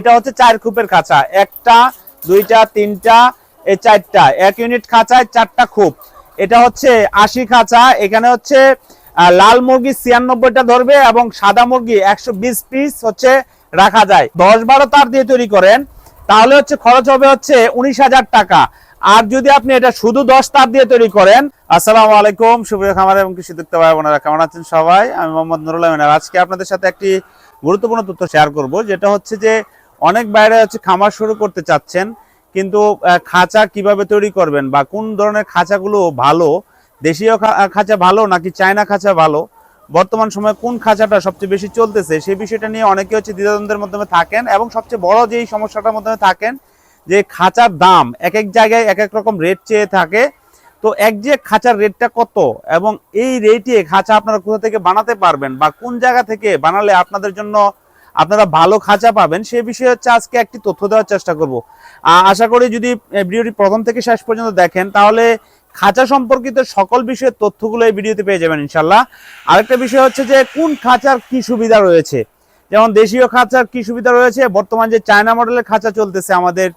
এটা হচ্ছে চার খুপের খাঁচা। একটা, দুইটা, তিনটা, এই চারটা। এক ইউনিট খাঁচায় চারটা খুপ। এটা হচ্ছে আশি খাঁচা। এখানে হচ্ছে লাল মুরগি ছিয়ানব্বইটা ধরবে এবং সাদা মুরগি একশো বিশ পিস হচ্ছে রাখা যায়। দশ বারো তার দিয়ে তৈরি করেন। তাহলে হচ্ছে খরচ হবে হচ্ছে উনিশ হাজার টাকা। আর যদি আপনি এটা শুধু দশ তার দিয়ে তৈরি করেন, আসসালামু আলাইকুম, সুপ্রিয় খামার এবং কৃষি দেখতে ভাই বোনেরা, কেমন আছেন সবাই? আমি মোহাম্মদ নুরুল আজকে আপনাদের সাথে একটি গুরুত্বপূর্ণ তথ্য শেয়ার করব, যেটা হচ্ছে যে অনেক বাইরে হচ্ছে খামার শুরু করতে চাচ্ছেন, কিন্তু খাঁচা কীভাবে তৈরি করবেন বা কোন ধরনের খাঁচাগুলো ভালো? দেশীয় খাঁচা ভালো নাকি চায়না খাঁচা ভালো? বর্তমান সময়ে কোন খাঁচাটা সবচেয়ে বেশি চলতেছে সেই বিষয়টা নিয়ে অনেকে হচ্ছে দ্বিধাদ্বন্দ্বের মাধ্যমে থাকেন এবং সবচেয়ে বড় যেই সমস্যাটার মাধ্যমে থাকেন, যে খাঁচার দাম এক এক জায়গায় এক এক রকম রেট চেয়ে থাকে। তো এক যে খাঁচার রেটটা কত এবং এই রেটে খাঁচা আপনারা কোথা থেকে বানাতে পারবেন বা কোন জায়গা থেকে বানালে আপনাদের জন্য আপনারা ভালো খাঁচা পাবেন। সে বিষয়ে হচ্ছে আজকে একটি তথ্য দেওয়ার চেষ্টা করব। আশা করি যদি ভিডিওটি প্রথম থেকে শেষ পর্যন্ত দেখেন, তাহলে খাঁচা সম্পর্কিত সকল বিষয়ের তথ্যগুলো এই ভিডিওতে পেয়ে যাবেন ইনশাল্লাহ আরেকটা বিষয় হচ্ছে যে, কোন খাঁচার কি সুবিধা রয়েছে? যেমন দেশীয় খাঁচার কি সুবিধা রয়েছে? বর্তমান যে চায়না মডেলের খাঁচা চলতেছে আমাদের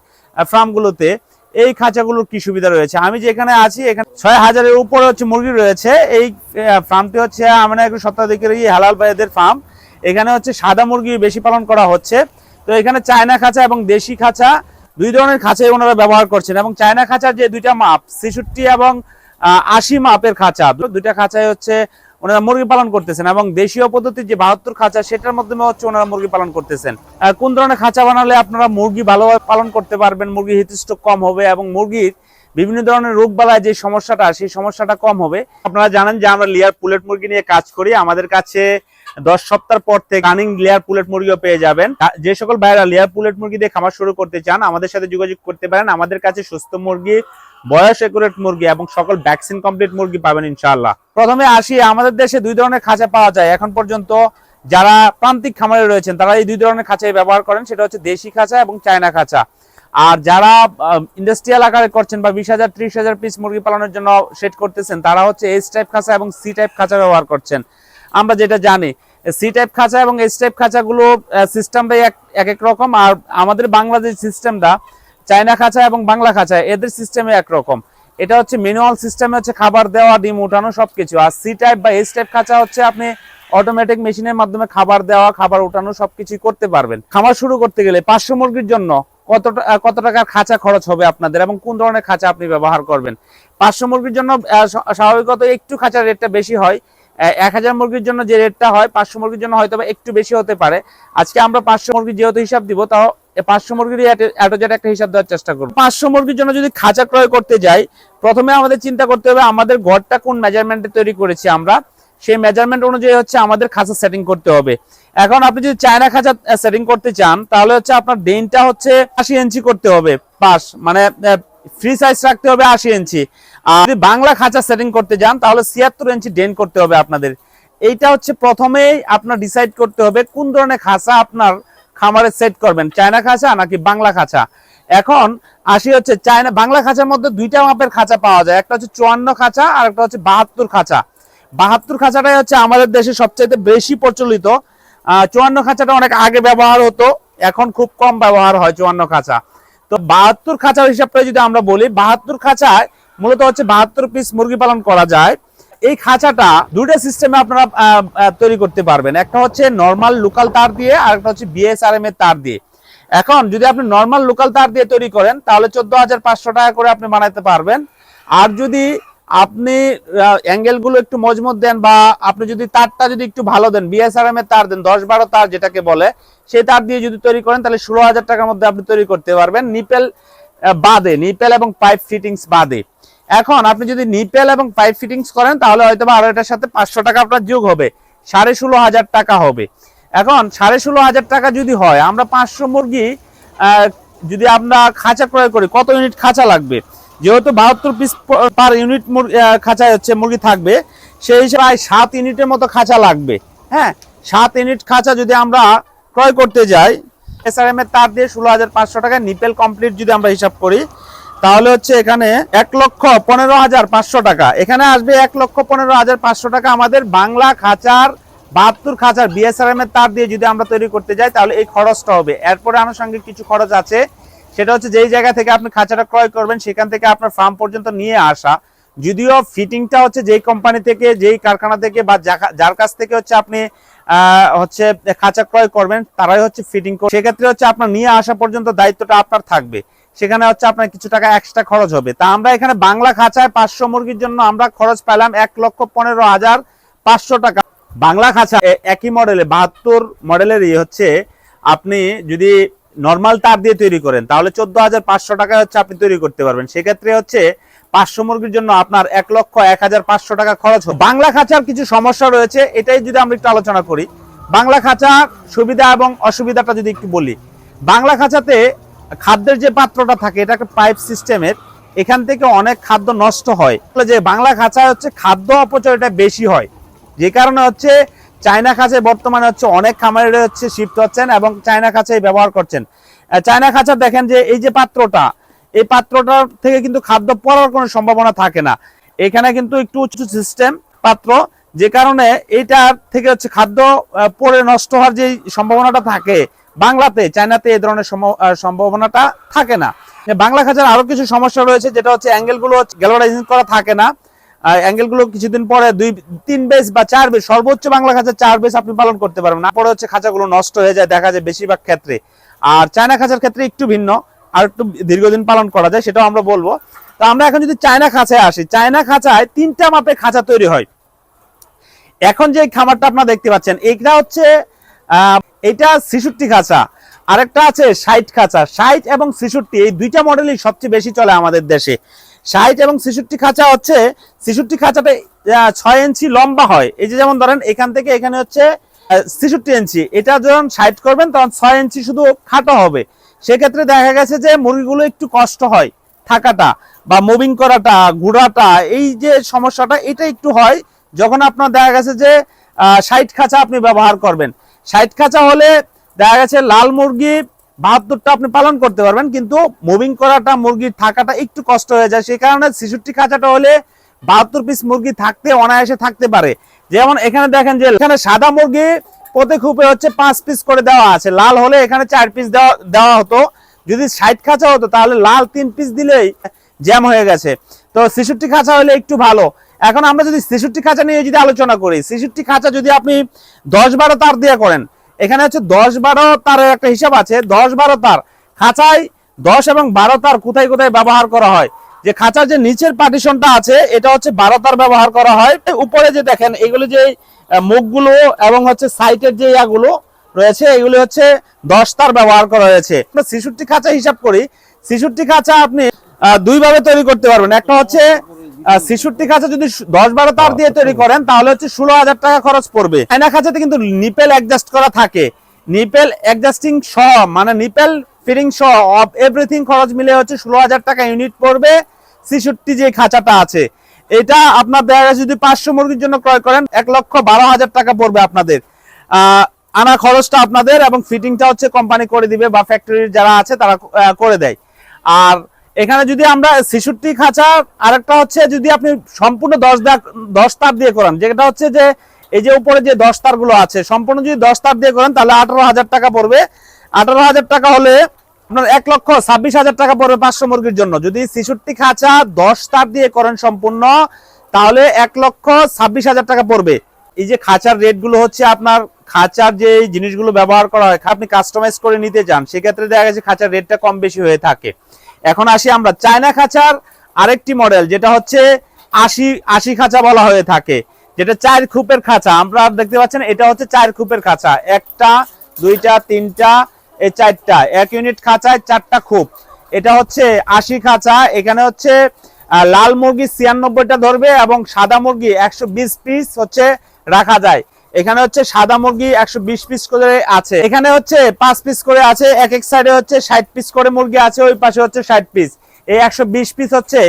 ফার্মগুলোতে, এই খাঁচাগুলোর কি সুবিধা রয়েছে? আমি যেখানে আছি, এখানে ছয় হাজারের উপরে হচ্ছে মুরগি রয়েছে। এই ফার্মটি হচ্ছে, আমরা একটু সপ্তাহিকের হালাল ভাইদের ফার্ম। এখানে হচ্ছে সাদা মুরগি বেশি পালন করা হচ্ছে। তো এখানে চায়না খাঁচা এবং দেশি খাঁচা, দুই ধরনের খাঁচাই ওনারা ব্যবহার করছেন এবং চায়না খাঁচার যে দুইটা মাপ, ছেষট্টি এবং আশি মাপের খাঁচা, দুইটা খাঁচায় হচ্ছে ওনারা মুরগি পালন করতেছেন এবং দেশীয় পদ্ধতির যে বাহাত্তর খাঁচা, সেটার মাধ্যমে হচ্ছে ওনারা মুরগি পালন করতেছেন। কোন ধরনের খাঁচা বানালে আপনারা মুরগি ভালোভাবে পালন করতে পারবেন মুরগি হিতষ্ট কম হবে এবং মুরগির বিভিন্ন ধরনের রোগ বালায় যে সমস্যাটা, সেই সমস্যাটা কম হবে। আপনারা জানেন যে আমরা লেয়ার পুলেট মুরগি নিয়ে কাজ করি। আমাদের কাছে দশ সপ্তাহ পর থেকে রানিং লেয়ার পুলেট মুরগিও পেয়ে যাবেন। যে সকল ভাইরা লেয়ার পুলেট মুরগি দিয়ে খামার শুরু করতে চান, আমাদের সাথে যোগাযোগ করতে পারেন। আমাদের কাছে সুস্থ মুরগি, বয়স একুরেট মুরগি এবং সকল ভ্যাকসিন কমপ্লিট মুরগি পাবেন ইনশাআল্লাহ। প্রথমে আসি, আমাদের দেশে দুই ধরনের খাঁচা পাওয়া যায়। এখন পর্যন্ত যারা প্রান্তিক খামারে রয়েছেন, তারা এই দুই ধরনের খাঁচাই ব্যবহার করেন। সেটা হচ্ছে দেশি খাঁচা এবং চায়না খাঁচা। আর যারা ইন্ডাস্ট্রিয়াল আকারে করছেন বা বিশ হাজার, ত্রিশ হাজার পিস মুরগি পালনের জন্য সেট করতেছেন, তারা হচ্ছে এস টাইপ খাঁচা এবং সি টাইপ খাঁচা ব্যবহার করছেন। আমরা যেটা জানি সি টাইপ খাঁচা এবং এস টাইপ খাঁচাগুলো সিস্টেমটাই এক এক এক রকম আর আমাদের বাংলাদেশ সিস্টেমটা চায়না খাঁচা এবং বাংলা খাঁচা, এদের সিস্টেমে একরকম। এটা হচ্ছে ম্যানুয়াল সিস্টেমে হচ্ছে খাবার দেওয়া, ডিম উঠানো, সবকিছু। আর সি টাইপ বা এস টাইপ খাঁচা হচ্ছে আপনি অটোমেটিক মেশিনের মাধ্যমে খাবার দেওয়া, খাবার উঠানো সবকিছু করতে পারবেন। খামার শুরু করতে গেলে পাঁচশো মুরগির জন্য কত কত টাকার খাঁচা খরচ হবে আপনাদের এবং কোন ধরনের খাঁচা আপনি ব্যবহার করবেন? পাঁচশো মুরগির জন্য স্বাভাবিকত একটু খাঁচার রেটটা বেশি হয়। এক হাজার মুরগির জন্য যে রেটটা হয়, পাঁচশো মুরগির জন্য হয়তো একটু বেশি হতে পারে। আজকে আমরা পাঁচশো মুরগির যেহেতু হিসাব দিব, তাও পাঁচশো মুরগির অ্যাটোজেট একটা হিসাব দেওয়ার চেষ্টা করব। পাঁচশো মুরগির জন্য যদি খাঁচা ক্রয় করতে যাই, প্রথমে আমাদের চিন্তা করতে হবে আমাদের ঘরটা কোন মেজারমেন্টে তৈরি করেছি আমরা। সেই মেজারমেন্ট অনুযায়ী হচ্ছে আমাদের খাঁচা সেটিং করতে হবে। এখন আপনি যদি চায়না খাঁচা সেটিং করতে চান, তাহলে হচ্ছে আপনার ডেনটা হচ্ছে আশি ইঞ্চি করতে হবে পাশ মানে ফ্রি সাইজ রাখতে হবে আশি ইঞ্চি। আর যদি বাংলা খাঁচা সেটিং করতে যান, তাহলে ছিয়াত্তর ইঞ্চি ডেন করতে হবে আপনাদের। এইটা হচ্ছে প্রথমেই আপনার ডিসাইড করতে হবে কোন ধরনের খাঁচা আপনার খামারে সেট করবেন, চায়না খাঁচা নাকি বাংলা খাঁচা এখন আসি হচ্ছে চায়না, বাংলা খাঁচার মধ্যে দুইটা মাপের খাঁচা পাওয়া যায়, একটা হচ্ছে চুয়ান্ন খাঁচা আর একটা হচ্ছে বাহাত্তর খাঁচা বাহাত্তর খাঁচাটাই হচ্ছে আমাদের দেশে সবচাইতে বেশি প্রচলিত। চুয়ান্ন খাঁচাটা অনেক আগে ব্যবহার হতো, এখন খুব কম ব্যবহার হয় চুয়ান্ন খাঁচা। তো বাহাত্তর খাঁচার হিসাবটা যদি আমরা বলি, বাহাত্তর খাঁচায় মূলত হচ্ছে বাহাত্তর পিস মুরগি পালন করা যায়। এই খাঁচাটা দুটো সিস্টেমে আপনারা তৈরি করতে পারবেন। একটা হচ্ছে নর্মাল লোকাল তার দিয়ে, আর একটা হচ্ছে বিএসআরএম এর তার দিয়ে। এখন যদি আপনি নর্মাল লোকাল তার দিয়ে তৈরি করেন, তাহলে চোদ্দ হাজার পাঁচশো টাকা করে আপনি বানাতে পারবেন। আর যদি আপনি অ্যাঙ্গেলগুলো একটু মজমুত দেন বা আপনি যদি তারটা যদি একটু ভালো দেন বিএসআরএম এর তার দেন, দশ বারো তার যেটাকে বলে, সেই তার দিয়ে যদি তৈরি করেন, তাহলে ষোলো হাজার টাকার মধ্যে আপনি তৈরি করতে পারবেন নিপেল বাদে, নিপেল এবং পাইপ ফিটিংস বাদে। এখন আপনি যদি নিপেল এবং পাইপ ফিটিংস করেন, তাহলে হয়তো আরও এটার সাথে পাঁচশো টাকা আপনার যোগ হবে, সাড়ে ষোলো হাজার টাকা হবে। এখন সাড়ে ষোলো হাজার টাকা যদি হয়, আমরা পাঁচশো মুরগি যদি আমরা খাঁচা ক্রয় করি, কত ইউনিট খাঁচা লাগবে? যেহেতু বাহাত্তর পিস পার ইউনিট খাঁচায় হচ্ছে মুরগি থাকবে, সেই হিসেবে প্রায় সাত ইউনিটের মতো খাঁচা লাগবে। হ্যাঁ সাত ইউনিট খাঁচা যদি আমরা ক্রয় করতে যাই এসআরএম এর তার দিয়ে ষোলো হাজার পাঁচশো টাকা নিপেল কমপ্লিট যদি আমরা হিসাব করি, তাহলে হচ্ছে এখানে এক লক্ষ পনেরো হাজার পাঁচশো টাকা। এখানে আসবে এক লক্ষ পনেরো হাজার পাঁচশো টাকা আমাদের বাংলা খাঁচার, বাহাত্তর খাঁচার বিএসআরএম এর তার দিয়ে যদি আমরা তৈরি করতে যাই, তাহলে এই খরচটা হবে। এরপরে আনুষঙ্গিক কিছু খরচ আছে। সেটা হচ্ছে যেই জায়গা থেকে আপনি খাঁচাটা ক্রয় করবেন, সেখান থেকে আপনার ফার্ম পর্যন্ত নিয়ে আসা। যদিও ফিটিংটা হচ্ছে যেই কোম্পানি থেকে, যেই কারখানা থেকে বা যার কাছ থেকে হচ্ছে আপনি হচ্ছে খাঁচা ক্রয় করবেন, তারাই হচ্ছে ফিটিং করবে সেক্ষেত্রে হচ্ছে আপনার নিয়ে আসা পর্যন্ত দায়িত্বটা আপনার থাকবে। সেখানে হচ্ছে আপনার কিছু টাকা এক্সট্রা খরচ হবে। তা আমরা এখানে বাংলা খাঁচায় পাঁচশো মুরগির জন্য আমরা খরচ পেলাম এক লক্ষ পনেরো হাজার পাঁচশো টাকা। বাংলা খাঁচা একই মডেলে বাহাত্তর মডেলেরই হচ্ছে, আপনি যদি নর্মাল তার দিয়ে তৈরি করেন, তাহলে চোদ্দ হাজার পাঁচশো টাকা হচ্ছে আপনি তৈরি করতে পারবেন। সেক্ষেত্রে হচ্ছে পাঁচশো মুরগির জন্য আপনার এক লক্ষ এক হাজার পাঁচশো টাকা খরচ বাংলা খাঁচার কিছু সমস্যা রয়েছে, এটাই যদি আমরা একটু আলোচনা করি। বাংলা খাঁচার সুবিধা এবং অসুবিধাটা যদি একটু বলি, বাংলা খাঁচাতে খাদ্যের যে পাত্রটা থাকে এটা একটা পাইপ সিস্টেমের, এখান থেকে অনেক খাদ্য নষ্ট হয়। যে বাংলা খাঁচায় হচ্ছে খাদ্য অপচয়টা বেশি হয়, যে কারণে হচ্ছে চায়না খাঁচায় বর্তমানে হচ্ছে অনেক খামারে হচ্ছে শিফট হচ্ছেন এবং চায়না খাঁচাই ব্যবহার করছেন। চায়না খাঁচা দেখেন যে এই যে পাত্রটা, এই পাত্রটার থেকে কিন্তু খাদ্য পড়ার কোনো সম্ভাবনা থাকে না। এখানে কিন্তু একটু উঁচু সিস্টেম পাত্র, যে কারণে এইটার থেকে হচ্ছে খাদ্য পড়ে নষ্ট হওয়ার যে সম্ভাবনাটা থাকে, বাংলাতে, চায়নাতে এই ধরনের সম্ভাবনাটা থাকে না। বাংলা খাঁচার আরও কিছু সমস্যা রয়েছে, যেটা হচ্ছে অ্যাঙ্গেলগুলো গ্যালোরাইজিং করা থাকে না। অ্যাঙ্গেলগুলো কিছুদিন পরে দুই, তিন বেস বা চার বেস সর্বোচ্চ বাংলা খাঁচা চার বেস আপনি পালন করতে পারবেন। না পরে হচ্ছে খাঁচাগুলো নষ্ট হয়ে যায়, দেখা যায় বেশিরভাগ ক্ষেত্রে। আর চায়না খাঁচার ক্ষেত্রে একটু ভিন্ন, আর একটু দীর্ঘদিন পালন করা যায়, সেটাও আমরা বলব। তো আমরা এখন যদি চায়না খাঁচায় আসি, চায়না খাঁচায় তিনটা মাপে খাঁচা তৈরি হয়। এখন যে খামারটা আপনারা দেখতে পাচ্ছেন, এইটা হচ্ছে এটা ছেষট্টি খাঁচা। আরেকটা আছে ষাট খাঁচা। ষাট এবং ছেষট্টি, এই দুইটা মডেলই সবচেয়ে বেশি চলে আমাদের দেশে। ষাট এবং ছেষট্টি খাঁচা হচ্ছে, ছেষট্টি খাঁচাটা ছয় ইঞ্চি লম্বা হয়। এই যে যেমন ধরেন, এখান থেকে এখানে হচ্ছে ছেষট্টি ইঞ্চি। এটা যখন ষাট করবেন, তখন ছয় ইঞ্চি শুধু খাটো হবে। সেক্ষেত্রে দেখা গেছে যে মুরগিগুলো একটু কষ্ট হয় থাকাটা বা মুভিং করাটা, ঘোরাটা, এই যে সমস্যাটা, এটা একটু হয় যখন আপনার দেখা গেছে যে ষাট খাঁচা আপনি ব্যবহার করবেন। ষাট খাঁচা হলে দেখা গেছে লাল মুরগি বাহাত্তরটা আপনি পালন করতে পারবেন, কিন্তু মুভিং করাটা মুরগির থাকাটা একটু কষ্ট হয়ে যায়। সেই কারণে ছেষট্টি খাঁচাটা হলে বাহাত্তর পিস মুরগি থাকতে, অনায়াসে থাকতে পারে। যেমন এখানে দেখেন যে, এখানে সাদা মুরগি প্রতি খুপে হচ্ছে পাঁচ পিস করে দেওয়া আছে। লাল হলে এখানে চার পিস দেওয়া দেওয়া হতো। যদি ষাট খাঁচা হতো, তাহলে লাল তিন পিস দিলেই জ্যাম হয়ে গেছে। তো ছেষট্টি খাঁচা হলে একটু ভালো। এখন আমরা যদি ছেষট্টি খাঁচা নিয়ে যদি আলোচনা করি, ছেষট্টি খাঁচা যদি আপনি দশ বারো তার দিয়ে করেন এখানে হচ্ছে দশ বারো তারের একটা হিসাব আছে, দশ বারো তার। খাঁচায় দশ এবং বারো তার কোথায় কোথায় ব্যবহার করা হয়? যে খাঁচার যে নিচের পার্টিশনটা আছে, এটা হচ্ছে বারো তার ব্যবহার করা হয়। উপরে যে দেখেন, এগুলো যে মুখগুলো এবং হচ্ছে সাইটের যে ইয়াগুলো রয়েছে, এগুলি হচ্ছে দশ তার ব্যবহার করা হয়েছে। ছেষট্টি খাঁচা হিসাব করি। ছেষট্টি খাঁচা আপনি আহ, দুই ভাবে তৈরি করতে পারবেন। একটা হচ্ছে ছেষট্টি খাঁচা যদি দশ বারো তার দিয়ে তৈরি করেন তাহলে হচ্ছে ষোলো হাজার টাকা খরচ পড়বে। চায়না খাঁচাতে কিন্তু নিপেল অ্যাডজাস্ট করা থাকে। নিপেল অ্যাডজাস্টিং সহ মানে নিপেল ফিটিং সহ অফ এভরিথিং খরচ মিলে হচ্ছে ষোলো হাজার টাকা ইউনিট পড়বে ছেষট্টি যে খাঁচাটা আছে। এটা আপনার দেখা গেছে যদি পাঁচশো মুরগির জন্য ক্রয় করেন এক লক্ষ বারো হাজার টাকা পড়বে আপনাদের। আনা খরচটা আপনাদের এবং ফিটিংটা হচ্ছে কোম্পানি করে দিবে বা ফ্যাক্টরির যারা আছে তারা করে দেয়। আর এখানে যদি আমরা ছেষট্টি খাঁচা, আরেকটা হচ্ছে যদি আপনি সম্পূর্ণ দশ দশ তার দিয়ে করেন, যেটা হচ্ছে যে এই যে উপরে যে দশ তারগুলো আছে, সম্পূর্ণ যদি দশ তার দিয়ে করেন, তাহলে আঠারো হাজার টাকা পড়বে। আঠারো হাজার টাকা হলে আপনার এক লক্ষ ছাব্বিশ হাজার টাকা পড়বে পাঁচশো মুরগির জন্য। যদি ছেষট্টি খাঁচা দশ তার দিয়ে করেন সম্পূর্ণ, তাহলে এক লক্ষ ছাব্বিশ হাজার টাকা পড়বে। এই যে খাঁচার রেটগুলো হচ্ছে আপনার খাঁচার যে জিনিসগুলো ব্যবহার করা হয়, আপনি কাস্টমাইজ করে নিতে চান, সেক্ষেত্রে দেখা গেছে খাঁচার রেটটা কম বেশি হয়ে থাকে। এখন আসি আমরা চায়না খাঁচার আরেকটি মডেল, যেটা হচ্ছে আশি আশি খাঁচা বলা হয়ে থাকে, যেটা চার খুপের খাঁচা। আমরা দেখতে পাচ্ছেন, এটা হচ্ছে চার খুপের খাঁচা। একটা, দুইটা, তিনটা, এই চারটা। এক ইউনিট খাঁচায় চারটা খুপ। এটা হচ্ছে আশি খাঁচা, এখানে হচ্ছে লাল মুরগি ছিয়ানব্বইটা ধরবে এবং সাদা মুরগি একশো বিশ পিস হচ্ছে রাখা যায়। এখানে হচ্ছে সাদা মুরগি একশো বিশ পিস করে আছে। এখানে হচ্ছে পাঁচ পিস করে আছে, এক এক সাইডে হচ্ছে ষাট পিস করে মুরগি আছে, ওই পাশে হচ্ছে ষাট পিস এই একশো বিশ পিস হচ্ছে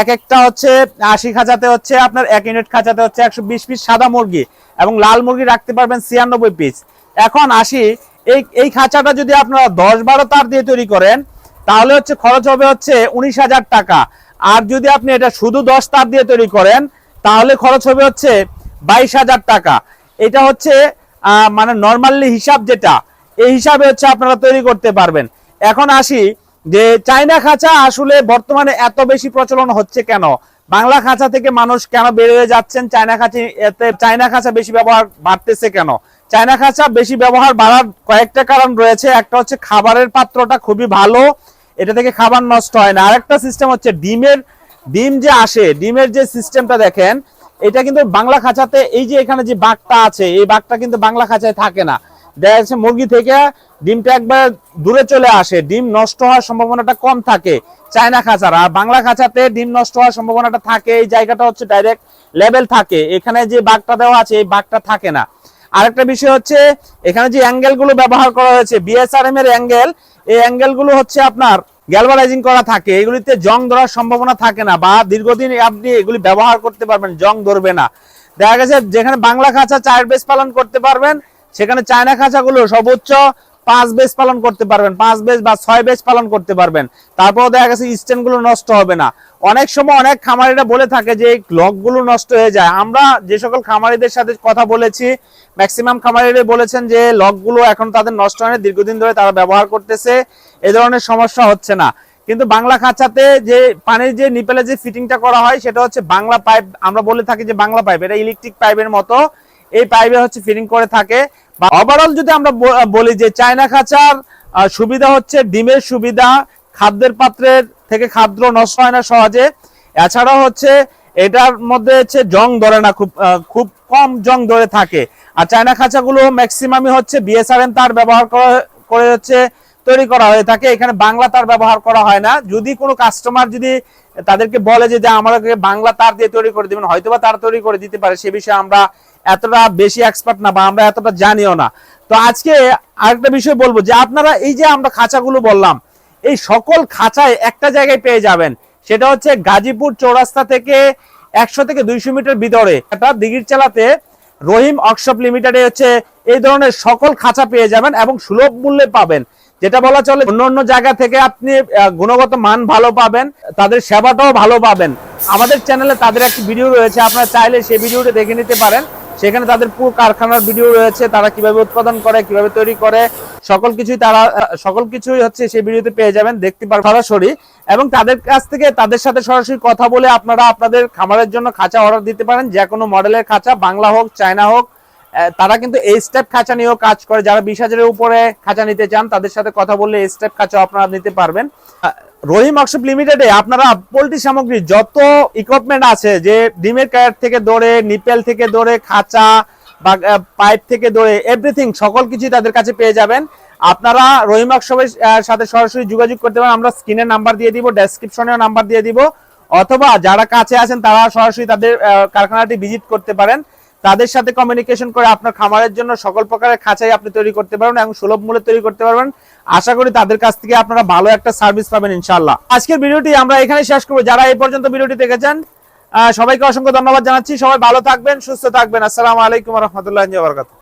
এক একটা হচ্ছে আশি খাঁচাতে হচ্ছে, আপনার এক ইউনিট খাঁচাতে হচ্ছে একশো বিশ পিস সাদা মুরগি এবং লাল মুরগি রাখতে পারবেন ছিয়ানব্বই পিস এখন আসি, এই এই খাঁচাটা যদি আপনারা দশ বারো তার দিয়ে তৈরি করেন, তাহলে হচ্ছে খরচ হবে হচ্ছে উনিশ হাজার টাকা। আর যদি আপনি এটা শুধু দশ তার দিয়ে তৈরি করেন, তাহলে খরচ হবে হচ্ছে বাইশ হাজার টাকা। এটা হচ্ছে মানে নর্মালি হিসাব যেটা, এই হিসাবে হচ্ছে আপনারা তৈরি করতে পারবেন। এখন আসি যে চায়না খাঁচা আসলে বর্তমানে এত বেশি প্রচলন হচ্ছে কেন? বাংলা খাঁচা থেকে মানুষ কেন বের হয়ে যাচ্ছেন? চায়না খাঁচি, এতে চায়না খাঁচা বেশি ব্যবহার বাড়তেছে কেন? চায়না খাঁচা বেশি ব্যবহার বাড়ার কয়েকটা কারণ রয়েছে। একটা হচ্ছে খাবারের পাত্রটা খুবই ভালো, এটা থেকে খাবার নষ্ট হয় না। আরেকটা সিস্টেম হচ্ছে ডিমের, ডিম যে আসে, ডিমের যে সিস্টেমটা দেখেন এটা কিন্তু বাংলা খাঁচাতে এই যে এখানে যে বাঘটা আছে, এই বাঘটা কিন্তু বাংলা খাঁচায় থাকে না। দেখা যাচ্ছে মুরগি থেকে ডিমটা একবার দূরে চলে আসে, ডিম নষ্ট হওয়ার সম্ভাবনাটা কম থাকে। চায়না খাঁচার আর বাংলা খাঁচাতে ডিম নষ্ট হওয়ার সম্ভাবনাটা থাকে, এই জায়গাটা হচ্ছে ডাইরেক্ট লেভেল থাকে। এখানে যে বাঘটা দেওয়া আছে, এই বাঘটা থাকে না। আরেকটা বিষয় হচ্ছে, এখানে যে অ্যাঙ্গেলগুলো ব্যবহার করা হয়েছে বিএসআরএম এর অ্যাঙ্গেল এই অ্যাঙ্গেলগুলো হচ্ছে আপনার গ্যালভানাইজিং করা থাকে, এগুলিতে জং ধরার সম্ভাবনা থাকে না বা দীর্ঘদিন আপনি এগুলি ব্যবহার করতে পারবেন, জং ধরবে না। দেখা গেছে যেখানে বাংলা খাঁচা চায়ের বেশ পালন করতে পারবেন, সেখানে চায়না খাঁচাগুলো সর্বোচ্চ পাঁচ বেজ পালন করতে পারবেন, পাঁচ বেস বা ছয় বেজ পালন করতে পারবেন। তারপর দেখা গেছে স্টেনগুলো নষ্ট হবে না। অনেক সময় অনেক খামারিরা বলে থাকে যে লকগুলো নষ্ট হয়ে যায়। আমরা যে সকল খামারিদের সাথে কথা বলেছি, ম্যাক্সিমাম খামারিরা বলেছেন যে গুলো এখন তাদের নষ্ট হয় দীর্ঘদিন ধরে তারা ব্যবহার করতেছে, এ ধরনের সমস্যা হচ্ছে না। কিন্তু বাংলা খাঁচাতে যে পানির যে নিপেলে যে ফিটিংটা করা হয়, সেটা হচ্ছে বাংলা পাইপ, আমরা বলে থাকি যে বাংলা পাইপ, এটা ইলেকট্রিক পাইপের মতো। এই পাইপে হচ্ছে ফিটিং করে থাকে। ওভারঅল যদি আমরা বলি যে চায়না খাঁচার সুবিধা হচ্ছে ডিমের সুবিধা, খাদ্যের পাত্রের থেকে খাদ্য নষ্ট হয় না সহজে। এছাড়াও হচ্ছে এটার মধ্যে হচ্ছে জং ধরে না, খুব খুব কম জং ধরে থাকে। আর চায়না খাঁচাগুলো ম্যাক্সিমামই হচ্ছে বিএসআরএম তার ব্যবহার করা- করে হচ্ছে তৈরি করা হয়ে থাকে। এখানে বাংলা তার ব্যবহার করা হয় না। যদি কোনো কাস্টমার যদি তাদেরকে বলে যে আমাদেরকে বাংলা তার দিয়ে তৈরি করে দিবেন, হয়তোবা তার তৈরি করে দিতে পারে। সে বিষয়ে আমরা এতটা বেশি এক্সপার্ট না বা আমরা এতটা জানিও না। তো আজকে আরেকটা বিষয় বলব যে, আপনারা এই যে আমরা খাঁচাগুলো বললাম, এই সকল খাঁচায় একটা জায়গায় পেয়ে যাবেন। সেটা হচ্ছে গাজীপুর চৌরাস্তা থেকে একশো থেকে দুইশো মিটার ভিতরে। একটা দিঘির চালাতে রহিম অক্সপ লিমিটেডে হচ্ছে এই ধরনের সকল খাঁচা পেয়ে যাবেন এবং সুলভ মূল্যে পাবেন। যেটা বলা চলে অন্য অন্য জায়গা থেকে আপনি গুণগত মান ভালো পাবেন, তাদের সেবাটাও ভালো পাবেন। আমাদের চ্যানেলে তাদের একটি ভিডিও রয়েছে, আপনারা চাইলে সেই ভিডিওটা দেখে নিতে পারেন। সেখানে তাদের পুরো কারখানার ভিডিও রয়েছে, তারা কীভাবে উৎপাদন করে, কীভাবে তৈরি করে, সকল কিছুই তারা সকল কিছুই হচ্ছে সেই ভিডিওতে পেয়ে যাবেন, দেখতে পারবেন সরাসরি। এবং তাদের কাছ থেকে তাদের সাথে সরাসরি কথা বলে আপনারা আপনাদের খামারের জন্য খাঁচা অর্ডার দিতে পারেন যে কোনো মডেলের খাঁচা, বাংলা হোক, চায়না হোক তারা কিন্তু এই স্টেপ খাঁচা নিয়েও কাজ করে। যারা বিশ হাজারের উপরে খাঁচা নিতে চান, তাদের সাথে কথা বললে এই স্টেপ খাঁচা আপনারা নিতে পারবেন। রহিম অক্সপ লিমিটেডে আপনারা পোল্ট্রি সামগ্রী যত ইকুইপমেন্ট আছে, যে ডিমের ক্যারেট থেকে ধরে, নিপেল থেকে ধরে, খাঁচা বা পাইপ থেকে ধরে এভরিথিং সকল কিছুই তাদের কাছে পেয়ে যাবেন। আপনারা রহিম অক্সপের সাথে সরাসরি যোগাযোগ করতে পারেন। আমরা স্ক্রিনের নাম্বার দিয়ে দিব ডেসক্রিপশনেও নাম্বার দিয়ে দিব। অথবা যারা কাছে আছেন, তারা সরাসরি তাদের কারখানাটি ভিজিট করতে পারেন। তাদের সাথে কমিউনিকেশন করে আপনার খামারের জন্য সকল প্রকারের খাঁচাই আপনি তৈরি করতে পারবেন এবং সুলভ মূল্যে তৈরি করতে পারবেন। আশা করি তাদের কাছ থেকে আপনারা ভালো একটা সার্ভিস পাবেন ইনশাল্লাহ আজকের ভিডিওটি আমরা এখানে শেষ করব। যারা এই পর্যন্ত ভিডিওটি দেখেছেন সবাইকে অসংখ্য ধন্যবাদ জানাচ্ছি। সবাই ভালো থাকবেন, সুস্থ থাকবেন। আসসালামু আলাইকুম রহমতুল্লাহ